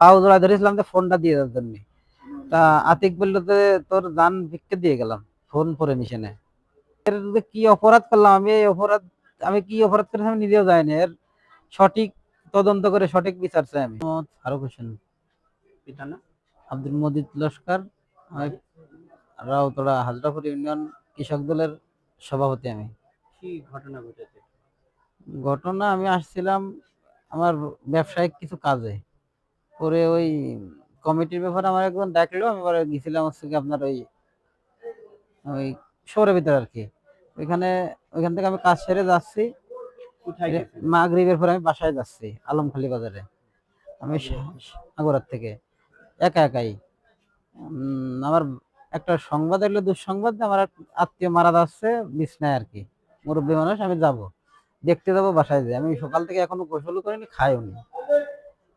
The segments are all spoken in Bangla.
পাও জোড়া ধরেছিলাম যে ফোনটা দিয়ে দেওয়ার জন্য। তা আতিক বলল যে তোর দান ভিক্ষে দিয়ে গেলাম ফোন পরে নিশানে এর কি অপরাধ করলাম আমি এই অপরাধ আমি কি অপরাধ করেছি আমি নিজেও জানি এর সঠিক তদন্ত করে সঠিক বিচার চাই আমি। ফারুক হোসেন পিতা না? আব্দুল মজিদ লস্কর রাউতড়া হাজরাপুর ইউনিয়ন কৃষক দলের সভাপতি আমি। কি ঘটনা ঘটেছে? ঘটনা আমি আসছিলাম আমার ব্যবসায়িক কিছু কাজে। পরে ওই কমিটির ব্যাপারে আমার একজন ডাকলো আমি পরে গেছিলাম হচ্ছে কি আপনার ওই ওই শহরের ভিতরে আর কি। ওইখানে ওইখান থেকে আমি কাজ সেরে যাচ্ছি। মাগরিবের পরে আমি বাসায় যাচ্ছি আলমখালি বাজারে। আমি সাগরার থেকে। একা একাই। আমার একটা সংবাদ এলো দুঃসংবাদ আমার আত্মীয় মারা যাচ্ছে বিছনায় আর কি। মুরব্বী মানুষ আমি যাব। দেখতে যাব বাসায় যাই আমি সকাল থেকে এখনও গোসল করিনি খাইও নি।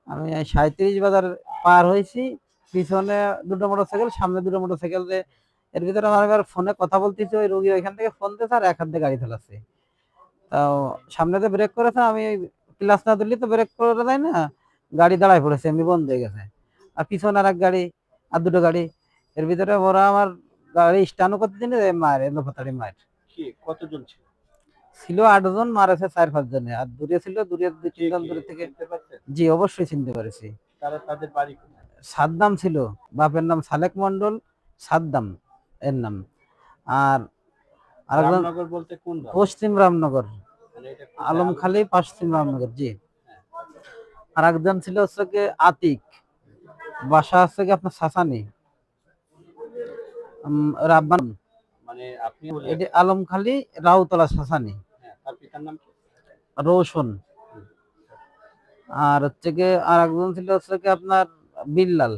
আমি সাঁত্রিশ বাজার পার হয়েছি পিছনে দুটো মোটরসাইকেল সামনে দুটো মোটরসাইকেল এর ভিতরে আমার এবার ফোনে কথা বলতেছি ওই রুগী ওইখান থেকে ফোন দিয়েছে আর এক হাত দিয়ে গাড়ি চালাচ্ছে। তাও সামনে তো ব্রেক করেছে আমি ক্লাস না দিলে তো ব্রেক করে দেয় না গাড়ি দাঁড়ায় পড়েছে এমনি বন্ধ হয়ে গেছে। আর পিছনে আর এক গাড়ি আর দুটো গাড়ি এর ভিতরে ওরা আমার গাড়ি স্টানও করতে দিনে মায়ের এলো ফাতাড়ি মায়ের। কতজন ছিল? ছিল আটজন মারেছে চার পাঁচ জনে আর দূরে ছিল দূরে দুই তিনজন দূরে থেকে জি অবশ্যই চিনতে পেরেছি। তারা তাদের বাড়ি সাদ্দাম ছিল বাপের নাম সালেক মন্ডল সাদ্দাম এর নাম। আর আরেকজন বলতে কোন পশ্চিম রামনগর মানে? আলমখালি পশ্চিম রামনগর জি। আর একজন ছিল হচ্ছে কি আতিক বাসা হচ্ছে কি আপনার সাসানি। রাব্বান। মানে আপনি এটি আলমখালি রাউতলা সাসানি। হ্যাঁ, তার পিতার নাম রোশন। আর হচ্ছে কি আর একজন ছিল হচ্ছে কি আপনার বিল্লাল।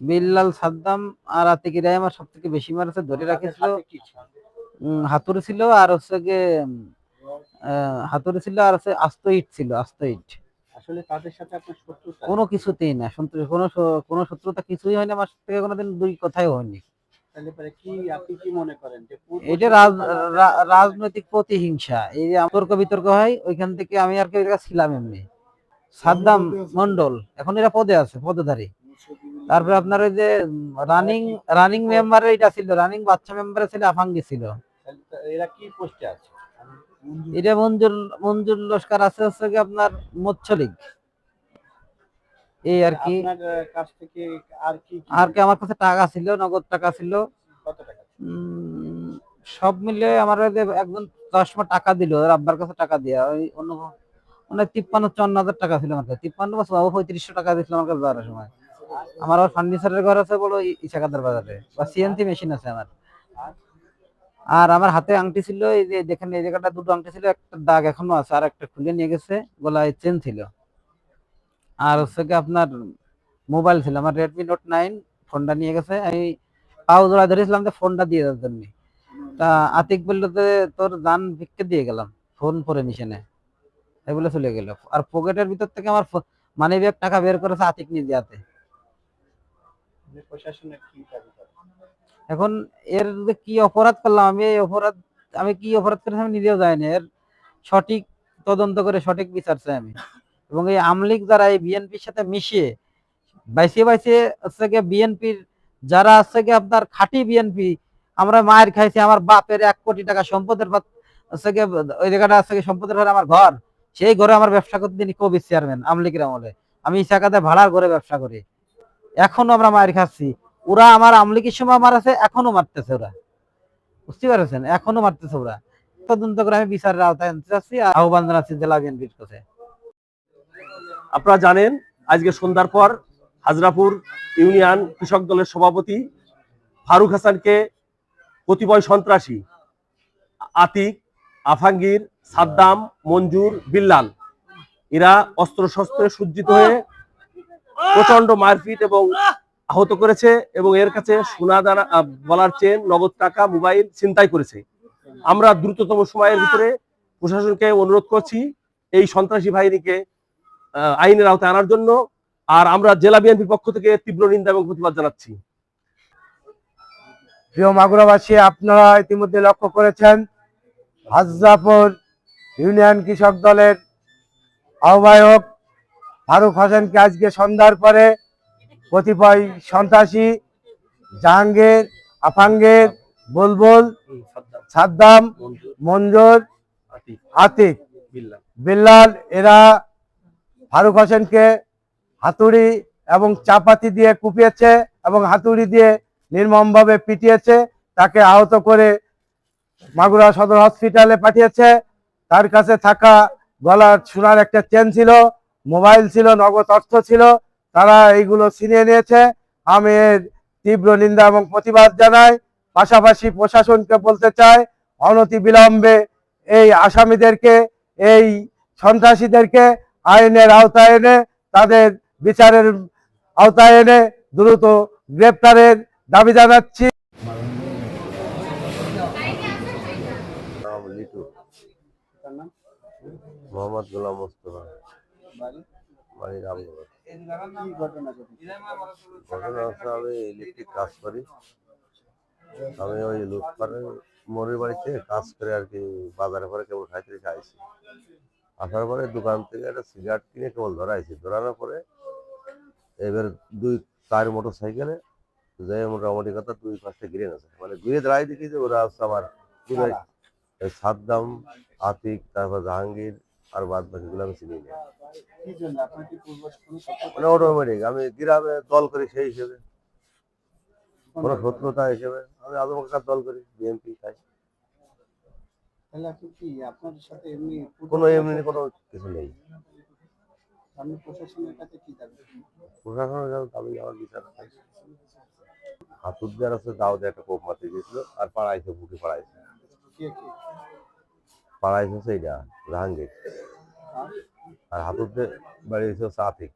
বিল্লাল সাদ্দাম আর আতিকিরা আমার সব থেকে বেশি মারেছে ধরে রাখেছিল। হাতে ছিল? হাতুড়ি ছিল আর হচ্ছে কি হাতুড়ি ছিল আর হচ্ছে আস্ত ইট ছিল আস্ত ইট। আসলে তাদের সাথে আপনার শত্রুতা কোনো কিছুতেই না কোনো কোনো শত্রুতা কিছুই হয়নি আমার থেকে কোনোদিন দুই কথাই হয়নি। মনে এটা রাজ- রাজনৈতিক প্রতিহিংসা এই যে তর্ক বিতর্ক হয় ওইখান থেকে আমি আর কি ছিলাম এমনি। সাদ্দাম মন্ডল এখন এরা পদে আছে পদধারী। তারপরে আপনার ওই যে রানিং রানিং মেম্বার এটা ছিল রানিং বাচ্চা মেম্বার ছিল আফাঙ্গি ছিল। এরা কি পোস্টে আছে? এটা মঞ্জুর মঞ্জুর লস্কর আছে হচ্ছে কি আপনার মৎস্য লীগ এই আর কি। আপনার কাছ থেকে আর কি কি- আর কি আমার কাছে টাকা ছিল নগদ টাকা ছিল। কত টাকা সব মিলে আমার ওই যে একজন দশ টাকা দিল আব্বার কাছে টাকা দিয়া ওই অন্য মানে তিপ্পান্ন, চুয়ান্ন হাজার টাকা ছিল আমার তিপ্পান্ন বা পঁয়ত্রিশশো টাকা দিয়েছিল আমার কাছে যাওয়ার সময়। আমার আবার ফার্নিচারের ঘর আছে বড় ইসাকাদার বাজারে, বা সিএনসি মেশিন আছে আমার। আর আমার হাতে আংটি ছিল, এই যে দেখেন, এই জায়গাটা দুটো আংটি ছিল, একটা দাগ এখনও আছে, আর একটা খুলে নিয়ে গেছে, গলায় চেন ছিল। আর হচ্ছে কি আপনার মোবাইল ছিল, আমার রেডমি নোট নাইন ফোনটা নিয়ে গেছে। আমি পাও জোড়া ধরেছিলাম যে ফোনটা দিয়ে দেওয়ার জন্য। তা আতিক বলল যে, তোর দান ভিক্ষে দিয়ে গেলাম ফোন পরে নিশানে এই বলে চলে গেল। আর পকেটের ভিতর থেকে আমার মানি ব্যাগ টাকা বের করেছে আতিক নিজে হাতে করেন এখন এর যে কি অপরাধ করলাম আমি এই অপরাধ আমি কি অপরাধ করেছি আমি নিজেও জানি না। এর সঠিক তদন্ত করে সঠিক বিচার চাই আমি। এবং এই আমলিক যারা এই বিএনপির সাথে মিশিয়ে বাইসে বাইসে হচ্ছে গিয়ে বিএনপির যারা হচ্ছে গিয়ে আপনার খাঁটি বিএনপি আমরা মায়ের খাইছি আমার বাপের এক কোটি টাকা সম্পদের হচ্ছে গিয়ে ওই জায়গাটা হচ্ছে সম্পদের ঘরে আমার ঘর। সেই ঘরে আমার ব্যবসা করতে তিনি কবি চেয়ারম্যান আমলিকের আমলে। আমি ইসাকাতে ভাড়ার ঘরে ব্যবসা করি। এখনও আমরা মায়ের খাচ্ছি। ওরা আমার আমলিকের সময় মারাছে এখনও মারতেছে ওরা। বুঝতে পারছেন? এখনও মারতেছে ওরা। তদন্ত করে আমি বিচারের আওতায় আনতে চাচ্ছি আহ্বান জানাচ্ছি জেলা বিএনপির কাছে। আপনারা জানেন, আজকে সন্ধ্যার পর হাজরাপুর ইউনিয়ন কৃষক দলের সভাপতি ফারুক হাসানকে কতিপয় সন্ত্রাসী, আতিক, আফাঙ্গির সাদ্দাম, মঞ্জুর, বিল্লাল। এরা অস্ত্র শস্ত্রে সজ্জিত হয়ে প্রচণ্ড মারপিট এবং আহত করেছে এবং এর কাছে সোনা দানা বলার চেন, নগদ টাকা, মোবাইল ছিনতাই করেছে। আমরা দ্রুততম সময়ের ভিতরে প্রশাসনকে অনুরোধ করছি এই সন্ত্রাসী বাহিনীকে আইনের আওতায় আনার জন্য। আর আমরা জেলা বিএনপির পক্ষ থেকে তীব্র নিন্দা এবং প্রতিবাদ জানাচ্ছি। প্রিয় মাগুরাবাসী, আপনারা ইতিমধ্যে লক্ষ্য করেছেন হাজরাপুর ইউনিয়ন কৃষক দলের আহ্বায়ক ফারুক হোসেনকে আজকে সন্ধ্যার পরে কতিপয় সন্ত্রাসী, জাহাঙ্গীর, আফাঙ্গের, বুলবুল, সাদ্দাম, মঞ্জুর, আতিক, বিল্লাল, এরা ফারুক হোসেনকে হাতুড়ি এবং চাপাতি দিয়ে কুপিয়েছে এবং হাতুড়ি দিয়ে নির্মমভাবে পিটিয়েছে, তাকে আহত করে মাগুরা সদর হসপিটালে পাঠিয়েছে। তার কাছে থাকা গলার সোনার একটা চেন ছিল মোবাইল ছিল, নগদ অর্থ ছিল, তারা এইগুলো ছিনিয়ে নিয়েছে। আমি তীব্র নিন্দা এবং প্রতিবাদ জানাই। পাশাপাশি প্রশাসনকে বলতে চাই, অনতি বিলম্বে এই আসামিদেরকে, এই সন্ত্রাসীদেরকে আইনের আওতায় এনে, তাদের বিচারের আওতায় এনে দ্রুত গ্রেপ্তারের দাবি জানাচ্ছি। মোহাম্মদ গোলাম মোস্তফা। বাড়ি? রামনগর ঘটনা হচ্ছে আমি ইলেকট্রিক কাজ করি। আমি ওই লুৎপাড়ের মোড়ের বাড়িতে কাজ করে আর কি বাজারে পরে কেবল খাইতে রেখে আইছি আসার পরে দোকান থেকে একটা সিগারেট কিনে কেবল ধরাইছি। ধরানোর পরে এবার দুই চার মোটর সাইকেলে যে মোটামুটি কথা দুই পাঁচটা ঘিরে আছে মানে ঘুরে দাঁড়াই দেখি যে ওরা আমার সাদ্দাম আতিক তারপর জাহাঙ্গীর আর বাদ বাকিগুলো আমি চিনি না। মানে অটোমেটিক আমি গ্রামে দল করি সেই হিসেবে। কোনো শত্রুতা হিসেবে। আমি আদম কাকার দল করি বিএনপি পূর্ব কোনো এমনি কোনো কিছু নেই। প্রশাসনের কাছে দাবি? আমার বিচার চাই। হাতুদ্দার আছে দাউদে একটা কোপ মারতে গেছিল আর পাড়াইছে বুকে পাড়াইছে পাড়াইছে হচ্ছে এইটা, জাহাঙ্গীর। আর আর হাতুদ্দের বাড়ি হচ্ছে আতিক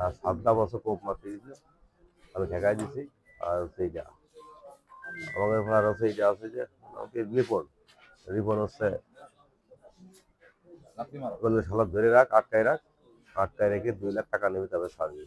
আর সাতটা বছর কোপ মারতে গেছিল আমি ঠেকাই দিছি, আর হচ্ছে এইটা আমাদের ভাড়া হচ্ছে এইটা আছে যে আমাকে রিপন। রিপন হচ্ছে বললে শালা ধরে রাখ, আটকায় রাখ, আটকায় রেখে দুই লাখ টাকা নেবে তবে ছাড়বি।